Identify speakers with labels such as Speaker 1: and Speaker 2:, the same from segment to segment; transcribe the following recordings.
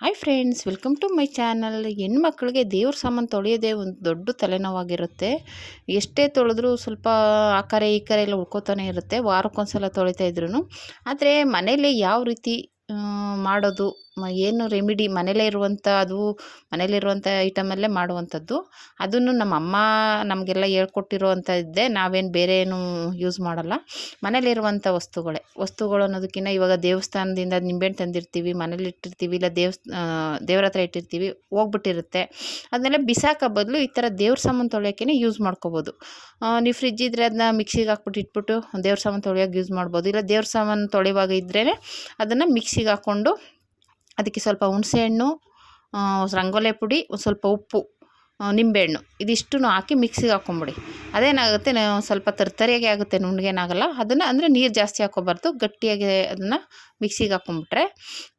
Speaker 1: Hi friends welcome to my channel ಹೆಣ್ಮಕ್ಳಿಗೆ ದೇವ್ರ ಸಾಮಾನು ತೊಳೆಯೋದೇ ಒಂದು ದೊಡ್ಡ ತಲೆನೋವಾಗಿರುತ್ತೆ. ಎಷ್ಟೇ ತೊಳೆದ್ರೂ ಸ್ವಲ್ಪ ಆ ಕರೆ ಈ ಕರೆ ಎಲ್ಲ ಉಳ್ಕೋತಾನೆ ಇರುತ್ತೆ. ವಾರಕ್ಕೊಂದ್ಸಲ ತೊಳಿತಾ ಇದ್ರು ಆದರೆ ಮನೇಲಿ ಯಾವ ರೀತಿ ಮಾಡೋದು ಏನು ರೆಮಿಡಿ ಮನೇಲೇ ಇರುವಂಥ ಅದು ಮನೇಲಿರುವಂಥ ಐಟಮಲ್ಲೇ ಮಾಡುವಂಥದ್ದು. ಅದನ್ನು ನಮ್ಮ ಅಮ್ಮ ನಮಗೆಲ್ಲ ಹೇಳ್ಕೊಟ್ಟಿರೋ ಇದ್ದೆ ನಾವೇನು ಬೇರೆ ಏನು ಯೂಸ್ ಮಾಡಲ್ಲ. ಮನೇಲಿರುವಂಥ ವಸ್ತುಗಳೇ. ವಸ್ತುಗಳು ಅನ್ನೋದಕ್ಕಿಂತ ಇವಾಗ ದೇವಸ್ಥಾನದಿಂದ ನಿಂಬೆಹಣ್ಣು ತಂದಿರ್ತೀವಿ, ಮನೇಲಿ ಇಟ್ಟಿರ್ತೀವಿ, ಇಲ್ಲ ದೇವಸ್ ದೇವ್ರ ಹತ್ರ ಇಟ್ಟಿರ್ತೀವಿ, ಹೋಗ್ಬಿಟ್ಟಿರುತ್ತೆ. ಅದನ್ನೆಲ್ಲ ಬಿಸಾಕೋ ಬದಲು ಈ ಥರ ದೇವ್ರ ಸಾಮಾನು ತೊಳೆಯೋಕ್ಕೇ ಯೂಸ್ ಮಾಡ್ಕೋಬೋದು. ನೀವು ಫ್ರಿಜ್ ಇದ್ದರೆ ಅದನ್ನ ಮಿಕ್ಸಿಗೆ ಹಾಕ್ಬಿಟ್ಟು ಇಟ್ಬಿಟ್ಟು ದೇವ್ರ ಸಾಮಾನು ತೊಳೆಯೋಕೆ ಯೂಸ್ ಮಾಡ್ಬೋದು. ಇಲ್ಲ ದೇವ್ರ ಸಾಮಾನು ತೊಳೆಯುವಾಗ ಇದ್ರೇ ಅದನ್ನು ಮಿಕ್ಸಿಗೆ ಹಾಕ್ಕೊಂಡು ಅದಕ್ಕೆ ಸ್ವಲ್ಪ ಹುಣಸೆಹಣ್ಣು ರಂಗೋಲೆ ಪುಡಿ, ಒಂದು ಸ್ವಲ್ಪ ಉಪ್ಪು ನಿಂಬೆಹಣ್ಣು ಇದಿಷ್ಟು ಹಾಕಿ ಮಿಕ್ಸಿಗೆ ಹಾಕ್ಕೊಂಬಿಡಿ ಅದೇನಾಗುತ್ತೆ ಸ್ವಲ್ಪ ತರ್ತರಿಯಾಗಿ ಆಗುತ್ತೆ, ನುಣ್ಣಗೇನಾಗಲ್ಲ. ಅದನ್ನು ಅಂದರೆ ನೀರು ಜಾಸ್ತಿ ಹಾಕ್ಕೋಬಾರ್ದು ಗಟ್ಟಿಯಾಗಿ ಅದನ್ನು ಮಿಕ್ಸಿಗೆ ಹಾಕ್ಕೊಂಬಿಟ್ರೆ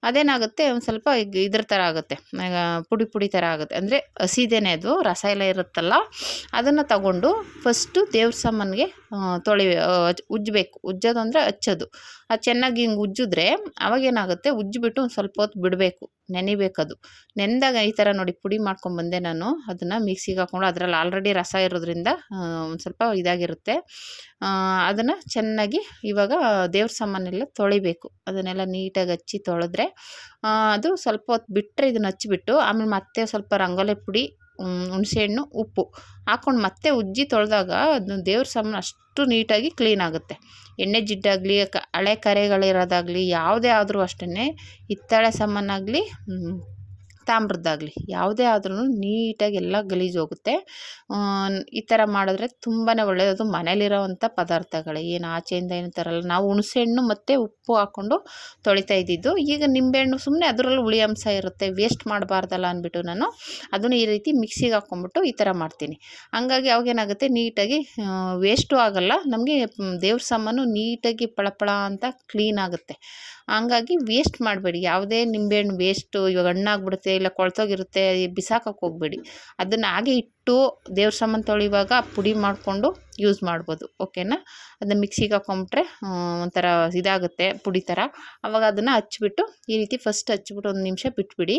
Speaker 1: ಅದೇನಾಗುತ್ತೆ, ಒಂದು ಸ್ವಲ್ಪ ಇದ್ರ ಥರ ಆಗುತ್ತೆ. ಪುಡಿ ಪುಡಿ ಥರ ಆಗುತ್ತೆ. ಅಂದರೆ ಹಸಿದೇನೆ ಅದು, ರಸ ಎಲ್ಲ ಇರುತ್ತಲ್ಲ, ಅದನ್ನು ತಗೊಂಡು ಫಸ್ಟು ದೇವ್ರ ಸಾಮಾನಿಗೆ ತೊಳಿ ಉಜ್ಜಬೇಕು. ಉಜ್ಜೋದು ಅಂದರೆ ಹಚ್ಚೋದು ಅದು ಚೆನ್ನಾಗಿ ಹಿಂಗೆ ಉಜ್ಜಿದ್ರೆ ಅವಾಗೇನಾಗುತ್ತೆ? ಉಜ್ಜಿಬಿಟ್ಟು ಒಂದು ಸ್ವಲ್ಪ ಹೊತ್ತು ಬಿಡಬೇಕು. ನೆನಿಬೇಕದು. ನೆನೆದಾಗ ಈ ಥರ ನೋಡಿ ಪುಡಿ ಮಾಡ್ಕೊಂಬಂದೆ ನಾನು. ಅದನ್ನು ಮಿಕ್ಸಿಗೆ ಹಾಕ್ಕೊಂಡು ಅದರಲ್ಲಿ ಆಲ್ರೆಡಿ ರಸ ಇರೋದ್ರಿಂದ ಒಂದು ಸ್ವಲ್ಪ ಇದಾಗಿರುತ್ತೆ. ಅದನ್ನು ಚೆನ್ನಾಗಿ ಇವಾಗ ದೇವ್ರ ಸಾಮಾನೆಲ್ಲ ತೊಳಿಬೇಕು. ಅದನ್ನೆಲ್ಲ ನೀಟಾಗಿ ಹಚ್ಚಿ ತೊಳೆದ್ರೆ ಅದು ಸ್ವಲ್ಪ ಹೊತ್ತು ಬಿಟ್ಟರೆ ಇದನ್ನು ಹಚ್ಚಿಬಿಟ್ಟು, ಆಮೇಲೆ ಮತ್ತೆ ಸ್ವಲ್ಪ ರಂಗೋಲಿ ಪುಡಿ ಹುಣಸೆಹಣ್ಣು ಉಪ್ಪು. ಹಾಕ್ಕೊಂಡು ಮತ್ತೆ ಉಜ್ಜಿ ತೊಳೆದಾಗ ಅದನ್ನ ದೇವ್ರ ಸಾಮಾನು ಅಷ್ಟು ನೀಟಾಗಿ ಕ್ಲೀನ್ ಆಗುತ್ತೆ. ಎಣ್ಣೆ ಜಿಡ್ಡಾಗಲಿ, ಕ, ಹಳೆ ಕರೆಗಳಿರೋದಾಗಲಿ, ಯಾವುದೇ ಆದರೂ ಅಷ್ಟೇ ಹಿತ್ತಾಳೆ ಸಾಮಾನಾಗಲಿ ತಾಮ್ರದ್ದಾಗಲಿ ಯಾವುದೇ ಆದ್ರೂ ನೀಟಾಗಿ ಎಲ್ಲ ಗಲೀಜು ಹೋಗುತ್ತೆ. ಈ ಥರ ಮಾಡಿದ್ರೆ ತುಂಬಾ ಒಳ್ಳೆಯದು ಮನೇಲಿರೋವಂಥ ಪದಾರ್ಥಗಳೇ, ಏನು ಆಚೆಯಿಂದ ಏನು ತರಲ್ಲ ನಾವು ಹುಣಸೆಹಣ್ಣು ಮತ್ತು ಉಪ್ಪು ಹಾಕ್ಕೊಂಡು ತೊಳಿತಾ ಇದ್ದಿದ್ದು. ಈಗ ನಿಂಬೆಹಣ್ಣು ಸುಮ್ಮನೆ ಅದರಲ್ಲೂ ಹುಳಿ ಅಂಶ ಇರುತ್ತೆ. ವೇಸ್ಟ್ ಮಾಡಬಾರ್ದಲ್ಲ ಅಂದ್ಬಿಟ್ಟು ನಾನು ಅದನ್ನು ಈ ರೀತಿ ಮಿಕ್ಸಿಗೆ ಹಾಕ್ಕೊಂಬಿಟ್ಟು ಈ ಥರ ಮಾಡ್ತೀನಿ. ಹಂಗಾಗಿ ಅವಾಗೇನಾಗುತ್ತೆ ನೀಟಾಗಿ ವೇಸ್ಟು ಆಗಲ್ಲ. ನಮಗೆ ದೇವ್ರ ಸಾಮಾನು ನೀಟಾಗಿ ಪಳಪಳ ಅಂತ ಕ್ಲೀನ್ ಆಗುತ್ತೆ. ಹಂಗಾಗಿ ವೇಸ್ಟ್ ಮಾಡಬೇಡಿ. ಯಾವುದೇ ನಿಂಬೆಹಣ್ಣು ವೇಸ್ಟು, ಇವಾಗ ಹಣ್ಣಾಗ್ಬಿಡುತ್ತೆ ಇಲ್ಲ ಕೊಳ್ತೋಗಿರುತ್ತೆ ಬಿಸಾಕಕ್ಕೆ ಹೋಗ್ಬೇಡಿ. ಅದನ್ನು ಹಾಗೆ ಇಟ್ಟು ದೇವ್ರ ಸಾಮಾನು ತೊಳಿವಾಗ ಪುಡಿ ಮಾಡಿಕೊಂಡು ಯೂಸ್ ಮಾಡ್ಬೋದು ಓಕೆನಾ ಅದನ್ನ ಮಿಕ್ಸಿಗೆ ಹಾಕೊಂಬಿಟ್ರೆ ಒಂಥರ ಇದಾಗುತ್ತೆ ಪುಡಿ ಥರ ಆವಾಗ ಅದನ್ನು ಹಚ್ಬಿಟ್ಟು, ಈ ರೀತಿ ಫಸ್ಟ್ ಹಚ್ಬಿಟ್ಟು ಒಂದು ನಿಮಿಷ ಬಿಟ್ಬಿಡಿ.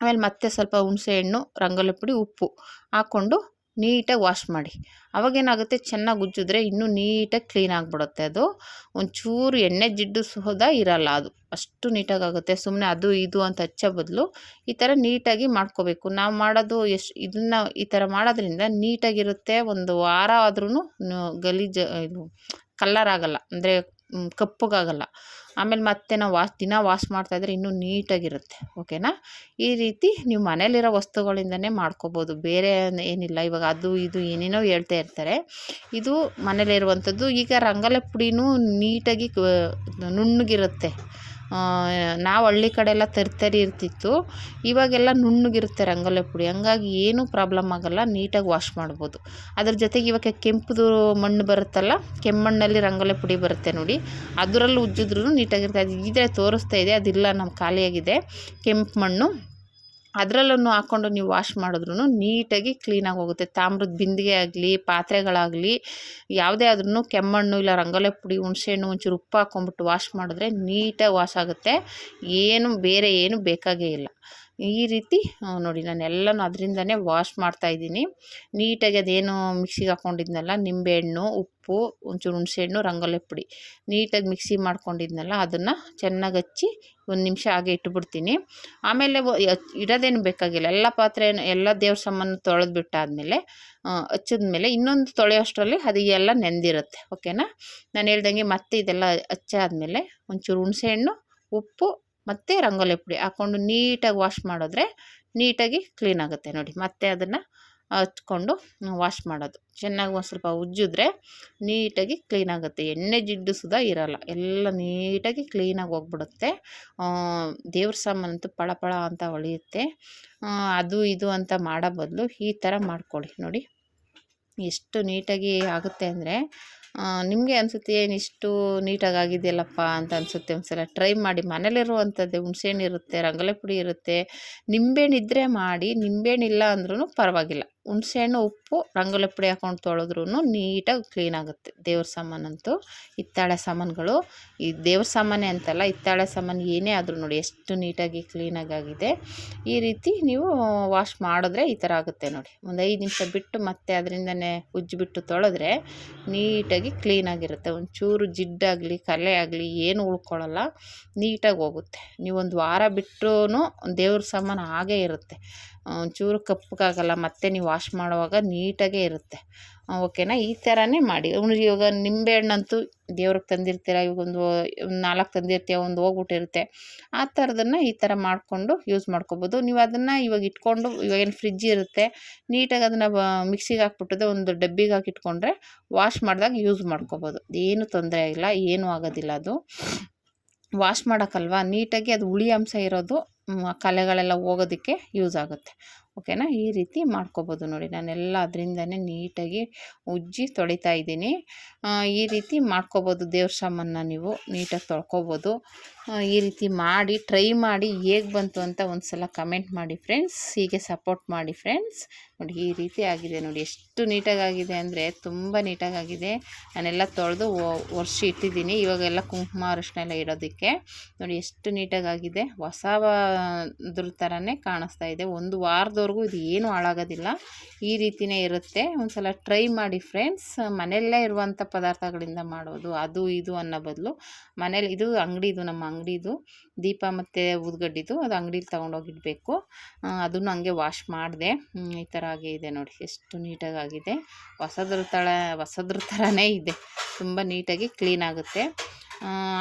Speaker 1: ಆಮೇಲೆ ಮತ್ತೆ ಸ್ವಲ್ಪ ಹುಣಸೆ ಹಣ್ಣು, ರಂಗೋಲಿ ಪುಡಿ, ಉಪ್ಪು ಹಾಕ್ಕೊಂಡು ನೀಟಾಗಿ ವಾಶ್ ಮಾಡಿ. ಅವಾಗೇನಾಗುತ್ತೆ? ಚೆನ್ನಾಗಿ ಉಜ್ಜಿದ್ರೆ ಇನ್ನೂ ನೀಟಾಗಿ ಕ್ಲೀನ್ ಆಗಿಬಿಡುತ್ತೆ ಅದು. ಒಂಚೂರು ಎಣ್ಣೆ ಜಿಡ್ಡು ಸಹ ಇರಲ್ಲ ಅದು. ಅಷ್ಟು ನೀಟಾಗಿ ಆಗುತ್ತೆ. ಸುಮ್ಮನೆ ಅದು ಇದು ಅಂತ ಹಚ್ಚೋ ಬದಲು ಈ ಥರ ನೀಟಾಗಿ ಮಾಡ್ಕೋಬೇಕು. ನಾವು ಮಾಡೋದು ಎಷ್ಟು ಇದನ್ನು ಈ ಥರ ಮಾಡೋದ್ರಿಂದ ನೀಟಾಗಿರುತ್ತೆ. ಒಂದು ವಾರ ಆದ್ರೂ ಗಲೀಜು ಇದು ಕಲ್ಲರ್ ಆಗಲ್ಲ. ಅಂದರೆ ಕಪ್ಪಗಾಗಲ್ಲ. ಆಮೇಲೆ ಮತ್ತೆ ನಾವು ವಾಶ್ ದಿನ ವಾಶ್ ಮಾಡ್ತಾಯಿದ್ರೆ ಇನ್ನೂ ನೀಟಾಗಿರುತ್ತೆ, ಓಕೆನಾ? ಈ ರೀತಿ ನೀವು ಮನೇಲಿರೋ ವಸ್ತುಗಳಿಂದನೇ ಮಾಡ್ಕೋಬೋದು. ಬೇರೆ ಏನಿಲ್ಲ, ಇವಾಗ ಅದು, ಇದು, ಏನೇನೋ ಹೇಳ್ತಾ ಇರ್ತಾರೆ. ಇದು ಮನೇಲಿರುವಂಥದ್ದು ಈಗ ರಂಗಲೆ ಪುಡಿನೂ ನೀಟಾಗಿ ನುಣ್ಣಗಿರುತ್ತೆ. ನಾವು ಹಳ್ಳಿ ಕಡೆ ಎಲ್ಲ ತರಿ ಇರ್ತಿತ್ತು. ಇವಾಗೆಲ್ಲ ನುಣ್ಣಗಿರುತ್ತೆ ರಂಗೋಲಿ ಪುಡಿ. ಹಂಗಾಗಿ ಏನೂ ಪ್ರಾಬ್ಲಮ್ ಆಗೋಲ್ಲ, ನೀಟಾಗಿ ವಾಶ್ ಮಾಡ್ಬೋದು. ಅದ್ರ ಜೊತೆಗೆ ಇವಾಗ ಕೆಂಪುದು ಮಣ್ಣು ಬರುತ್ತಲ್ಲ, ಕೆಮ್ಮಣ್ಣಲ್ಲಿ ರಂಗೋಲಿ ಪುಡಿ ಬರುತ್ತೆ ನೋಡಿ. ಅದರಲ್ಲೂ ಉಜ್ಜಿದ್ರೂ ನೀಟಾಗಿರುತ್ತೆ. ಅದು ಇದ್ರೆ ತೋರಿಸ್ತಾ ಇದೆ, ಅದಿಲ್ಲ ನಮ್ಮ ಖಾಲಿಯಾಗಿದೆ. ಕೆಂಪು ಮಣ್ಣು. ಅದರಲ್ಲೂ ಹಾಕ್ಕೊಂಡು ನೀವು ವಾಶ್ ಮಾಡಿದ್ರೂ ನೀಟಾಗಿ ಕ್ಲೀನಾಗಿ ಹೋಗುತ್ತೆ. ತಾಮ್ರದ ಬಿಂದಿಗೆ ಆಗಲಿ, ಪಾತ್ರೆಗಳಾಗಲಿ, ಯಾವುದೇ ಆದ್ರೂ ಕೆಮ್ಮಣ್ಣು ಇಲ್ಲ ರಂಗೋಲೆ ಪುಡಿ, ಹುಣಸೆಹಣ್ಣು ಒಂಚೂರು ಉಪ್ಪು ಹಾಕ್ಕೊಂಬಿಟ್ಟು ವಾಶ್ ಮಾಡಿದ್ರೆ ನೀಟಾಗಿ ವಾಶ್ ಆಗುತ್ತೆ. ಏನು ಬೇರೆ ಏನು ಬೇಕಾಗೇ ಇಲ್ಲ. ಈ ರೀತಿ ನೋಡಿ ನಾನು ಎಲ್ಲನೂ ಅದರಿಂದನೇ ವಾಶ್ ಮಾಡ್ತಾಯಿದ್ದೀನಿ ನೀಟಾಗಿ ಅದೇನು ಮಿಕ್ಸಿಗೆ ಹಾಕ್ಕೊಂಡಿದ್ನಲ್ಲ ನಿಂಬೆಹಣ್ಣು, ಉಪ್ಪು, ಒಂಚೂರು ಹುಣಸೆಹಣ್ಣು, ರಂಗೋಲೆ ಪುಡಿ. ನೀಟಾಗಿ ಮಿಕ್ಸಿ ಮಾಡ್ಕೊಂಡಿದ್ನಲ್ಲ, ಅದನ್ನು ಚೆನ್ನಾಗಿ ಹಚ್ಚಿ ಒಂದು ನಿಮಿಷ ಹಾಗೆ ಇಟ್ಬಿಡ್ತೀನಿ. ಆಮೇಲೆ ಇಡೋದೇನು ಬೇಕಾಗಿಲ್ಲ, ಎಲ್ಲ ಪಾತ್ರೆ ಎಲ್ಲ ದೇವ್ರ ಸಾಮಾನು ತೊಳೆದು ಬಿಟ್ಟಾದಮೇಲೆ ಹಚ್ಚಿದ್ಮೇಲೆ ಇನ್ನೊಂದು ತೊಳೆಯೋಷ್ಟರಲ್ಲಿ ಅದು ಎಲ್ಲ ನೆಂದಿರುತ್ತೆ, ಓಕೆನಾ? ನಾನು ಹೇಳ್ದಂಗೆ ಮತ್ತೆ ಇದೆಲ್ಲ ಹಚ್ಚಾದ್ಮೇಲೆ ಒಂಚೂರು ಹುಣಸೆಹಣ್ಣು, ಉಪ್ಪು ಮತ್ತು ರಂಗೋಲಿ ಪುಡಿ ಹಾಕ್ಕೊಂಡು ನೀಟಾಗಿ ವಾಶ್ ಮಾಡಿದ್ರೆ ನೀಟಾಗಿ ಕ್ಲೀನ್ ಆಗುತ್ತೆ ನೋಡಿ. ಮತ್ತೆ ಅದನ್ನು ಹಚ್ಕೊಂಡು ವಾಶ್ ಮಾಡೋದು. ಚೆನ್ನಾಗಿ ಒಂದು ಸ್ವಲ್ಪ ಉಜ್ಜಿದ್ರೆ ನೀಟಾಗಿ ಕ್ಲೀನ್ ಆಗುತ್ತೆ. ಎಣ್ಣೆ ಜಿಡ್ಡು ಸುದಾ ಇರಲ್ಲ. ಎಲ್ಲ ನೀಟಾಗಿ ಕ್ಲೀನಾಗಿ ಹೋಗ್ಬಿಡುತ್ತೆ. ದೇವ್ರ ಸಾಮಾನಂತೂ ಪಳ ಪಳ ಅಂತ ಹೊಳೆಯುತ್ತೆ. ಅದು ಇದು ಅಂತ ಮಾಡೋ ಬದಲು ಈ ಥರ ಮಾಡ್ಕೊಳ್ಳಿ ನೋಡಿ. ಎಷ್ಟು ನೀಟಾಗಿ ಆಗುತ್ತೆ ಅಂದರೆ ನಿಮಗೆ ಅನಿಸುತ್ತೆ, ಏನು ಇಷ್ಟು ನೀಟಾಗಿ ಆಗಿದೆಯಲ್ಲಪ್ಪ? ಅಂತ ಅನಿಸುತ್ತೆ ಒಂದ್ಸಲ. ಟ್ರೈ ಮಾಡಿ. ಮನೇಲಿರುವಂಥದ್ದೇ, ಹುಣ್ಸೆಹಣ್ಣು ಇರುತ್ತೆ ರಂಗೋಲಿ ಪುಡಿ ಇರುತ್ತೆ, ನಿಂಬೆಹಣ್ಣು ಇದ್ದರೆ ಮಾಡಿ, ನಿಂಬೆಹಣ್ಣು ಇಲ್ಲ ಅಂದ್ರೂ ಪರವಾಗಿಲ್ಲ. ಹುಣಸೆಹಣ್ಣು, ಉಪ್ಪು, ರಂಗೋಲಿ ಪುಡಿ ಹಾಕೊಂಡು ತೊಳೆದ್ರೂ ನೀಟಾಗಿ ಕ್ಲೀನ್ ಆಗುತ್ತೆ. ದೇವ್ರ ಸಾಮಾನಂತೂ ಹಿತ್ತಾಳೆ ಸಾಮಾನುಗಳು. ಈ ದೇವ್ರ ಸಾಮಾನೇ ಅಂತಲ್ಲ, ಹಿತ್ತಾಳೆ ಸಾಮಾನು ಏನೇ ಆದರೂ ನೋಡಿ ಎಷ್ಟು ನೀಟಾಗಿ ಕ್ಲೀನಾಗಿ ಆಗಿದೆ ಈ ರೀತಿ ನೀವು ವಾಶ್ ಮಾಡಿದ್ರೆ ಈ ಥರ ಆಗುತ್ತೆ ನೋಡಿ. ಒಂದು ಐದು ನಿಮಿಷ ಬಿಟ್ಟು ಮತ್ತೆ ಅದರಿಂದನೇ ಉಜ್ಜಿಬಿಟ್ಟು ತೊಳೆದ್ರೆ ನೀಟಾಗಿ ಕ್ಲೀನಾಗಿರುತ್ತೆ ಒಂಚೂರು ಜಿಡ್ಡಾಗಲಿ ಕಲೆ ಆಗಲಿ, ಏನು ಉಳ್ಕೊಳ್ಳಲ್ಲ, ನೀಟಾಗಿ ಹೋಗುತ್ತೆ. ನೀವೊಂದು ವಾರ ಬಿಟ್ಟರೂ ದೇವ್ರ ಸಾಮಾನು ಹಾಗೇ ಇರುತ್ತೆ. ಒಂಚೂರು ಕಪ್ಪಗಾಗಲ್ಲ, ಮತ್ತೆ ನೀವು ವಾಶ್ ಮಾಡುವಾಗ ನೀಟಾಗೇ ಇರುತ್ತೆ. ಓಕೆನಾ ಈ ಥರನೇ ಮಾಡಿ. ಇವಾಗ ನಿಂಬೆಹಣ್ಣಂತೂ ದೇವ್ರಿಗೆ ತಂದಿರ್ತೀರ? ಇವಾಗ ಒಂದು ನಾಲ್ಕು ತಂದಿರ್ತೀಯ? ಒಂದು ಹೋಗ್ಬಿಟ್ಟಿರುತ್ತೆ. ಆ ಥರದನ್ನು ಈ ಥರ ಮಾಡಿಕೊಂಡು ಯೂಸ್ ಮಾಡ್ಕೊಬೋದು. ನೀವು ಅದನ್ನು ಇವಾಗ ಇಟ್ಕೊಂಡು ಇವಾಗ ಏನು ಫ್ರಿಜ್ ಇರುತ್ತೆ, ನೀಟಾಗಿ ಅದನ್ನು ಮಿಕ್ಸಿಗೆ ಹಾಕ್ಬಿಟ್ಟದೆ ಒಂದು ಡಬ್ಬಿಗೆ ಹಾಕಿ ಇಟ್ಕೊಂಡ್ರೆ ವಾಶ್ ಮಾಡಿದಾಗ ಯೂಸ್ ಮಾಡ್ಕೊಬೋದು. ಏನು ತೊಂದರೆ ಇಲ್ಲ, ಏನೂ ಆಗೋದಿಲ್ಲ ಅದು. ವಾಶ್ ಮಾಡೋಕ್ಕಲ್ವಾ? ನೀಟಾಗಿ ಅದು ಹುಳಿ ಅಂಶ ಇರೋದು ಕಲೆಗಳೆಲ್ಲ ಹೋಗೋದಕ್ಕೆ ಯೂಸ್ ಆಗುತ್ತೆ. ಓಕೆನಾ? ಈ ರೀತಿ ಮಾಡ್ಕೋಬೋದು ನೋಡಿ. ನಾನೆಲ್ಲ ಅದರಿಂದನೇ ನೀಟಾಗಿ ಉಜ್ಜಿ ತೊಳಿತಾ ಇದ್ದೀನಿ. ಈ ರೀತಿ ಮಾಡ್ಕೋಬೋದು ದೇವ್ರ ಸಾಮಾನ ನೀವು. ನೀಟಾಗಿ ತೊಳ್ಕೊಬೋದು. ಈ ರೀತಿ ಮಾಡಿ, ಟ್ರೈ ಮಾಡಿ ಹೇಗೆ ಬಂತು ಅಂತ ಒಂದು ಸಲ ಕಮೆಂಟ್ ಮಾಡಿ ಫ್ರೆಂಡ್ಸ್. ಹೀಗೆ ಸಪೋರ್ಟ್ ಮಾಡಿ ಫ್ರೆಂಡ್ಸ್. ನೋಡಿ ಈ ರೀತಿ ಆಗಿದೆ ನೋಡಿ. ಎಷ್ಟು ನೀಟಾಗಿದೆ ಅಂದರೆ ತುಂಬ ನೀಟಾಗಿದೆ ನಾನೆಲ್ಲ ತೊಳೆದು ವರ್ಷ ಇಟ್ಟಿದ್ದೀನಿ. ಇವಾಗೆಲ್ಲ ಕುಂಕುಮ, ಅರಿಶಿನ ಇಡೋದಕ್ಕೆ. ನೋಡಿ ಎಷ್ಟು ನೀಟಾಗಿದೆ ಹೊಸ ಅದ್ರ ಥರನೇ ಕಾಣಿಸ್ತಾ ಇದೆ. ಒಂದು ವಾರದವರೆಗೂ ಇದು ಏನು ಹಾಳಾಗೋದಿಲ್ಲ. ಈ ರೀತಿಯೇ ಇರುತ್ತೆ. ಒಂದು ಸಲ ಟ್ರೈ ಮಾಡಿ ಫ್ರೆಂಡ್ಸ್. ಮನೆಯಲ್ಲೇ ಇರುವಂಥ ಪದಾರ್ಥಗಳಿಂದ ಮಾಡೋದು, ಅದು ಇದು ಅನ್ನೋ ಬದಲು. ಮನೇಲಿ ಇದು ಅಂಗಡಿದು, ನಮ್ಮ ಅಂಗಡಿದು. ದೀಪ ಮತ್ತು ಉದ್ಗಡ್ಡಿದು, ಅದು ಅಂಗಡೀಲಿ ತೊಗೊಂಡೋಗಿಡಬೇಕು ಅದನ್ನು ಹಂಗೆ ವಾಶ್ ಮಾಡಿದೆ. ಈ ಥರ ಆಗೇ ಇದೆ ನೋಡಿ, ಎಷ್ಟು ನೀಟಾಗಿ ಆಗಿದೆ ಹೊಸದ್ರ ತಳ, ಹೊಸದ್ರ ಥರನೇ ಇದೆ. ತುಂಬ ನೀಟಾಗಿ ಕ್ಲೀನ್ ಆಗುತ್ತೆ.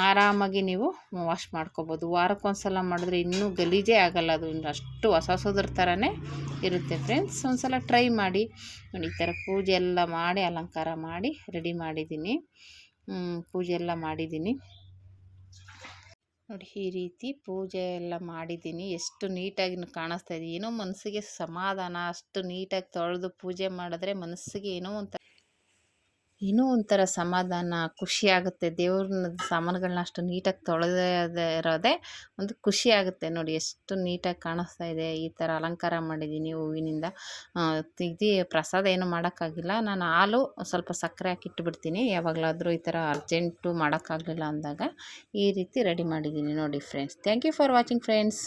Speaker 1: ಆರಾಮಾಗಿ ನೀವು ವಾಶ್ ಮಾಡ್ಕೋಬೋದು. ವಾರಕ್ಕೊಂದ್ಸಲ ಮಾಡಿದ್ರೆ ಇನ್ನೂ ಗಲೀಜೇ ಆಗೋಲ್ಲ, ಅದು ಅಷ್ಟು ಹೊಸ ಹೊಸದ್ರ ಥರನೇ ಇರುತ್ತೆ ಫ್ರೆಂಡ್ಸ್. ಒಂದು ಸಲ ಟ್ರೈ ಮಾಡಿ. ನೋಡಿ, ಈ ಥರ ಪೂಜೆ ಎಲ್ಲ ಮಾಡಿ, ಅಲಂಕಾರ ಮಾಡಿ, ರೆಡಿ ಮಾಡಿದ್ದೀನಿ. ಪೂಜೆ ಎಲ್ಲ ಮಾಡಿದ್ದೀನಿ. ನೋಡಿ ಈ ರೀತಿ ಪೂಜೆ ಎಲ್ಲ ಮಾಡಿದ್ದೀನಿ. ಎಷ್ಟು ನೀಟಾಗಿ ಕಾಣಿಸ್ತಾ ಇದೆ. ಏನೋ ಮನಸ್ಸಿಗೆ ಸಮಾಧಾನ, ಅಷ್ಟು ನೀಟಾಗಿ ತೊಳೆದು ಪೂಜೆ ಮಾಡಿದ್ರೆ ಮನಸ್ಸಿಗೆ ಏನೋ ಒಂಥರ ಏನೋ ಒಂಥರ ಸಮಾಧಾನ, ಖುಷಿ ಆಗುತ್ತೆ. ದೇವ್ರನ್ನ ಸಾಮಾನುಗಳನ್ನ ಅಷ್ಟು ನೀಟಾಗಿ ತೊಳೆದೇ ಇರೋದೇ ಒಂದು ಖುಷಿ ಆಗುತ್ತೆ. ನೋಡಿ, ಎಷ್ಟು ನೀಟಾಗಿ ಕಾಣಿಸ್ತಾ ಇದೆ. ಈ ಥರ ಅಲಂಕಾರ ಮಾಡಿದ್ದೀನಿ ಹೂವಿನಿಂದ. ಇದು ಪ್ರಸಾದ ಏನು ಮಾಡೋಕ್ಕಾಗಿಲ್ಲ. ನಾನು ಹಾಲು ಸ್ವಲ್ಪ ಸಕ್ಕರೆ ಹಾಕಿ ಇಟ್ಬಿಡ್ತೀನಿ. ಯಾವಾಗಲಾದರೂ ಈ ಥರ ಅರ್ಜೆಂಟು ಮಾಡೋಕ್ಕಾಗಲಿಲ್ಲ ಅಂದಾಗ ಈ ರೀತಿ ರೆಡಿ ಮಾಡಿದ್ದೀನಿ ನೋಡಿ friends. Thank you for watching friends.